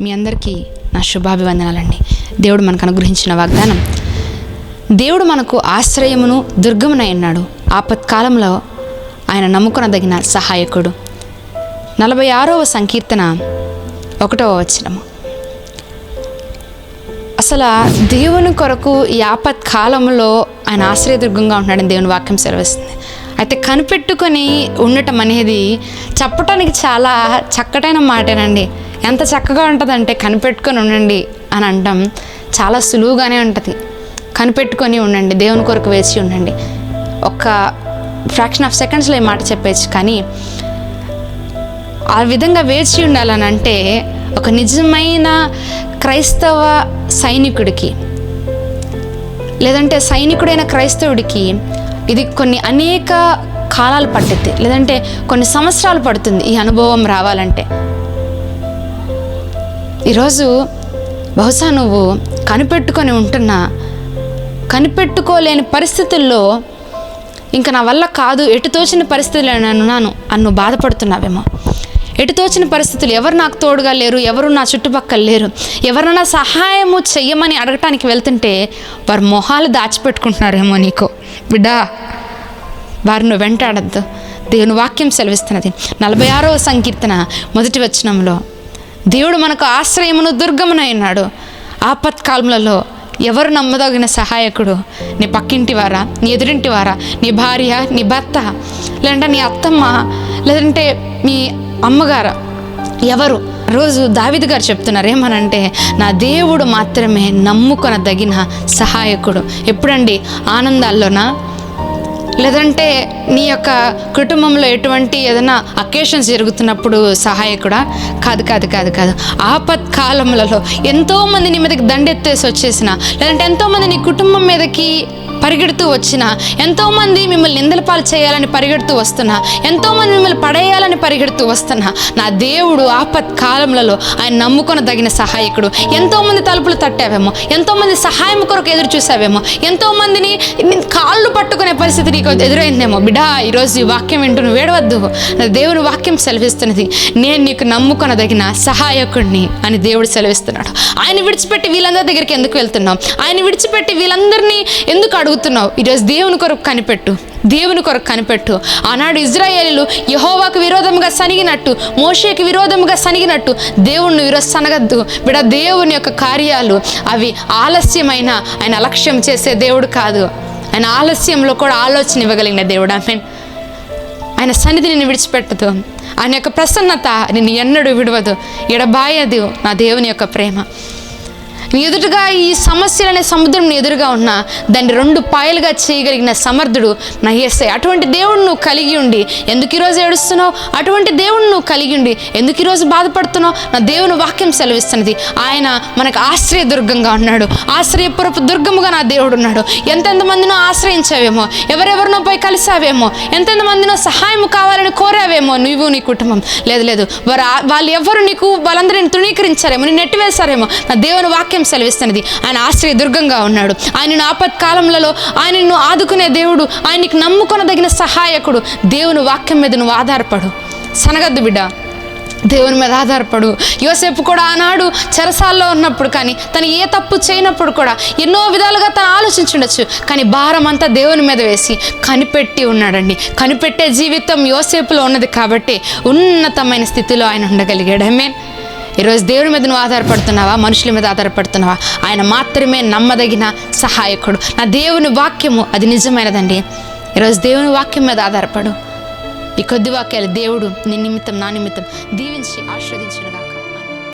మీ అందరికీ నా శుభాభివందనాలండి. దేవుడు మనకు అనుగ్రహించిన వాగ్దానం. దేవుడు మనకు ఆశ్రయమును దుర్గమునై ఉన్నాడు. ఆపత్కాలంలో ఆయన నమ్ముకొనదగిన సహాయకుడు. నలభై ఆరవ సంకీర్తన ఒకటవ వచనము. అసలు దేవుని కొరకు ఈ ఆపత్కాలంలో ఆయన ఆశ్రయదుర్గంగా ఉంటున్నాడని దేవుని వాక్యం సెలవిస్తుంది. అయితే కనిపెట్టుకొని ఉండటం అనేది చెప్పటానికి చాలా చక్కటైన మాటేనండి. ఎంత చక్కగా ఉంటుందంటే కనిపెట్టుకొని ఉండండి అని అంటాం. చాలా సులువుగానే ఉంటుంది. కనిపెట్టుకొని ఉండండి దేవుని కొరకు వేచి ఉండండి. ఒక ఫ్రాక్షన్ ఆఫ్ సెకండ్స్లో ఈ మాట చెప్పేచ్చు కానీ ఆ విధంగా వేచి ఉండాలని అంటే ఒక నిజమైన క్రైస్తవ సైనికుడికి లేదంటే సైనికుడైన క్రైస్తవుడికి ఇది కొన్ని అనేక కాలాలు పట్టుద్ది. లేదంటే కొన్ని సంవత్సరాలు పడుతుంది ఈ అనుభవం రావాలంటే. ఈరోజు బహుశా నువ్వు కనిపెట్టుకొని ఉంటున్నా. కనిపెట్టుకోలేని పరిస్థితుల్లో ఇంకా నా వల్ల కాదు ఎటు తోచిన పరిస్థితులు నేను ఉన్నాను అని బాధపడుతున్నావేమో. ఎటు తోచిన పరిస్థితులు ఎవరు నాకు తోడుగా లేరు ఎవరు నా చుట్టుపక్కల లేరు ఎవరైనా సహాయము చెయ్యమని అడగటానికి వెళ్తుంటే వారు మొహాలు దాచిపెట్టుకుంటున్నారేమో నీకు. బిడ్డా వారిని వెంటాడద్దు. దేవుని వాక్యం సెలవిస్తున్నది. నలభై ఆరవ సంకీర్తన మొదటి వచనంలో. దేవుడు మనకు ఆశ్రయమును దుర్గమునైనాడు ఆపత్కాలములలో ఎవరు నమ్మదగిన సహాయకుడు? నీ పక్కింటి వారా? నీ ఎదురింటి వారా? నీ భార్య? నీ భర్త? లేదంటే నీ అత్తమ్మ? లేదంటే మీ అమ్మగారు? ఎవరు? రోజు దావిద్ గారు చెప్తున్నారు ఏమనంటే నా దేవుడు మాత్రమే నమ్ముకొనదగిన సహాయకుడు. ఎప్పుడండి? ఆనందాల్లోనా? లేదంటే నీ యొక్క కుటుంబంలో ఎటువంటి ఏదైనా అకేషన్స్ జరుగుతున్నప్పుడు సహాయకుడా? కాదు కాదు కాదు కాదు. ఆపత్ కాలములలో ఎంతోమంది నీ మీదకి దండెత్తేసి వచ్చేసిన లేదంటే ఎంతోమంది నీ కుటుంబం మీదకి పరిగెడుతూ వచ్చిన. ఎంతోమంది మిమ్మల్ని నిందల పాలు చేయాలని పరిగెడుతూ వస్తున్నా. ఎంతోమంది మిమ్మల్ని పడేయాలని పరిగెడుతూ వస్తున్నా. నా దేవుడు ఆపత్ కాలంలో ఆయన నమ్ముకొనదగిన సహాయకుడు. ఎంతోమంది తలుపులు తట్టావేమో. ఎంతోమంది సహాయం కొరకు ఎదురు చూసావేమో. ఎంతోమందిని కాళ్ళు పట్టుకునే పరిస్థితి నీకు ఎదురైందేమో. బిడా ఈరోజు ఈ వాక్యం వింటూ నువ్వు వేడవద్దు దేవుని వాక్యం సెలవిస్తున్నది. నేను నీకు నమ్ముకొనదగిన సహాయకుడిని అని దేవుడు సెలవిస్తున్నాడు. ఆయన విడిచిపెట్టి వీళ్ళందరి దగ్గరికి ఎందుకు వెళ్తున్నావు ఆయన విడిచిపెట్టి వీళ్ళందరినీ ఎందుకు అడుగుతున్నావు ఈరోజు దేవుని కొరకు కనిపెట్టు. దేవుని కొరకు కనిపెట్టు. ఆనాడు ఇజ్రాయేలీలు యహోవాకు విరోధంగా సనిగినట్టు మోషేకి విరోధముగా సనిగినట్టు దేవుణ్ణి ఈరోజు సనగద్దు. బిడ దేవుని యొక్క కార్యాలు అవి ఆలస్యమైన ఆయన అలక్ష్యం చేసే దేవుడు కాదు. ఆయన ఆలస్యంలో కూడా ఆలోచన ఇవ్వగలిగిన దేవుడు. ఆమె ఆయన సన్నిధి నిన్ను విడిచిపెట్టదు. ఆయన యొక్క ప్రసన్నత నిన్ను ఎన్నడూ విడవదు. ఎడబాయదు నా దేవుని యొక్క ప్రేమ. నీ ఎదురుగా ఈ సమస్యలు అనే సముద్రం నీ ఎదురుగా ఉన్నా దాన్ని రెండు పాయలుగా చేయగలిగిన సమర్థుడు నా ఏసై అటువంటి దేవుడు నువ్వు కలిగి ఉండి ఎందుకు ఈరోజు ఏడుస్తున్నావు? అటువంటి దేవుడు నువ్వు కలిగి ఉండి ఎందుకు ఈరోజు బాధపడుతున్నావు? నా దేవుని వాక్యం సెలవిస్తున్నది. ఆయన మనకు ఆశ్రయ దుర్గంగా ఉన్నాడు. ఆశ్రయపురపు దుర్గముగా నా దేవుడు ఉన్నాడు. ఎంతెంత మందినో ఆశ్రయించావేమో? ఎవరెవరినో పోయి కలిసావేమో? ఎంతెంత మందినో సహాయం కావాలని కోరావేమో నువ్వు నీ కుటుంబం? లేదు లేదు. వారు వాళ్ళు ఎవరు నీకు వాళ్ళందరిని తృణీకరించారేమో? నేను నెట్టివేశారేమో? నా దేవుని వాక్యం సెలవిస్తున్నది. ఆయన ఆశ్రయ దుర్గంగా ఉన్నాడు. ఆయన ఆపత్కాలములలో ఆయనను ఆదుకునే దేవుడు ఆయనకి నమ్ముకొనదగిన సహాయకుడు. దేవుని వాక్యం మీద నువ్వు ఆధారపడు. సనగద్దు బిడ్డ దేవుని మీద ఆధారపడు. యోసేపు కూడా ఆనాడు చెరసాల్లో ఉన్నప్పుడు కానీ తను ఏ తప్పు చేయనప్పుడు కూడా ఎన్నో విధాలుగా తను ఆలోచించుండొచ్చు. కానీ భారం అంతా దేవుని మీద వేసి కనిపెట్టి ఉన్నాడండి. కనిపెట్టే జీవితం యోసేపులో ఉన్నది కాబట్టి ఉన్నతమైన స్థితిలో ఆయన ఉండగలిగాడు. ఆమేన్ ఈరోజు దేవుని మీద నువ్వు ఆధారపడుతున్నావా? మనుషుల మీద ఆధారపడుతున్నావా? ఆయన మాత్రమే నమ్మదగిన సహాయకుడు. నా దేవుని వాక్యము అది నిజమైనదండి. ఈరోజు దేవుని వాక్యం మీద ఆధారపడు. ఈ కొద్ది వాక్యాలు దేవుడు నీ నిమిత్తం నా నిమిత్తం దీవించి ఆస్వాదించడుగా